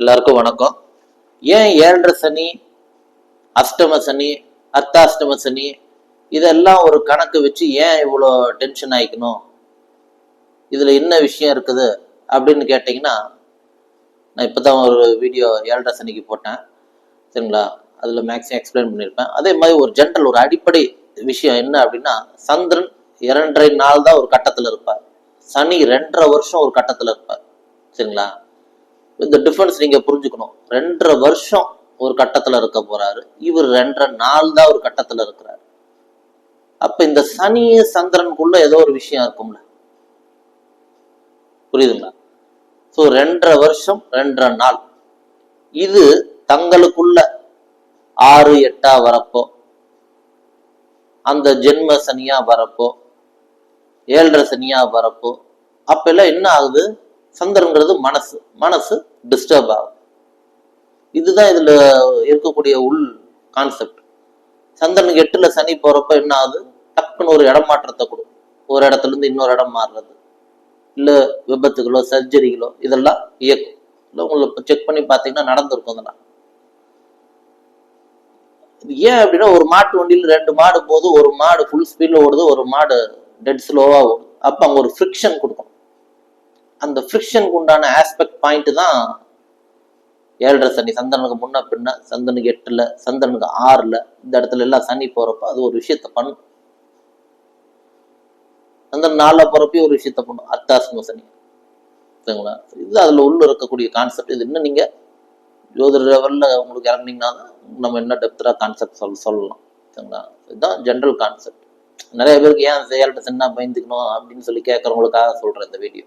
எல்லாருக்கும் வணக்கம். ஏன் ஏழரை சனி அஷ்டம சனி அர்த்தாஷ்டம சனி இதெல்லாம் ஒரு கணக்கு வச்சு ஏன் இவ்வளோ டென்ஷன் ஆயிக்கணும்? இதில் என்ன விஷயம் இருக்குது அப்படின்னு கேட்டிங்கன்னா நான் இப்போ தான் ஒரு வீடியோ ஏழரை சனிக்கு போட்டேன். சரிங்களா? அதில் மேக்ஸிமம் எக்ஸ்பிளைன் பண்ணியிருப்பேன். அதே மாதிரி ஒரு ஜென்ரல் ஒரு அடிப்படை விஷயம் என்ன அப்படின்னா சந்திரன் இரண்டரை நாள் தான் ஒரு கட்டத்தில் இருப்பார். சனி ரெண்டரை வருஷம் ஒரு கட்டத்தில் இருப்பார். சரிங்களா? இந்த டிஃபரன்ஸ் நீங்க புரிஞ்சுக்கணும். ரெண்டரை வருஷம் ஒரு கட்டத்துல இருக்க போறாரு. இவர் ரெண்டரை நாள் தான் ஒரு கட்டத்துல இருக்கிறாரு. அப்ப இந்த சனி சந்திரனுக்குள்ள ஏதோ ஒரு விஷயம் இருக்கும்ல? புரியுதுங்களா? ஸோ ரெண்டரை வருஷம் ரெண்டரை நாள். இது தங்களுக்குள்ள ஆறு எட்டா வரப்போ அந்த ஜென்ம சனியா வரப்போ ஏழரை சனியா வரப்போ அப்ப எல்லாம் என்ன ஆகுது? சந்திரன்கிறது மனசு. மனசு டிஸ்டர்ப் ஆகும். இதுதான் இதுல இருக்கக்கூடிய உள் கான்செப்ட் சந்திரனுக்கு எட்டுல சனி போறப்ப என்ன ஆகுது? டக்குன்னு ஒரு இடம் மாற்றத்தை கொடுக்கும். ஒரு இடத்துல இருந்து இன்னொரு இடம் மாறுறது. இல்ல விபத்துகளோ சர்ஜரிகளோ இதெல்லாம் இயக்கும். இல்லை உங்களுக்கு செக் பண்ணி பார்த்தீங்கன்னா நடந்திருக்கும் அதெல்லாம் ஏன் அப்படின்னா ஒரு மாட்டு வண்டியில் ரெண்டு மாடு போது ஒரு மாடு ஃபுல் ஸ்பீட்ல ஓடுது ஒரு மாடு டெட் ஸ்லோவா ஓடுது. அப்ப அங்க ஒரு ஃப்ரிக்ஷன் கொடுக்கும். அந்த ஃப்ரிக்ஷனுக்கு உண்டான ஆஸ்பெக்ட் பாயிண்ட் தான் ஏழரை சனி. சந்திரனுக்கு முன்ன பின்ன சந்திரனுக்கு எட்டுல சந்திரனுக்கு ஆறுல இந்த இடத்துல எல்லாம் சனி போறப்ப அது ஒரு விஷயத்த பண்ணும். சந்திரன் நாலுல போறப்பயும் ஒரு விஷயத்த பண்ணும். அர்த்தாசிம சனி. சரிங்களா? இது அதுல உள்ள இருக்கக்கூடிய கான்செப்ட் இது இன்னும் நீங்க ஜோதிட லெவல்ல உங்களுக்கு இறங்குனீங்கன்னா தான் நம்ம என்ன டெப்தரா கான்செப்ட் சொல் சொல்லலாம். சரிங்களா? இதுதான் ஜென்ரல் கான்செப்ட் நிறைய பேருக்கு ஏன் ஏழரை சின்ன பயந்துக்கணும் அப்படின்னு சொல்லி கேட்கறவங்களுக்காக சொல்றேன் இந்த வீடியோ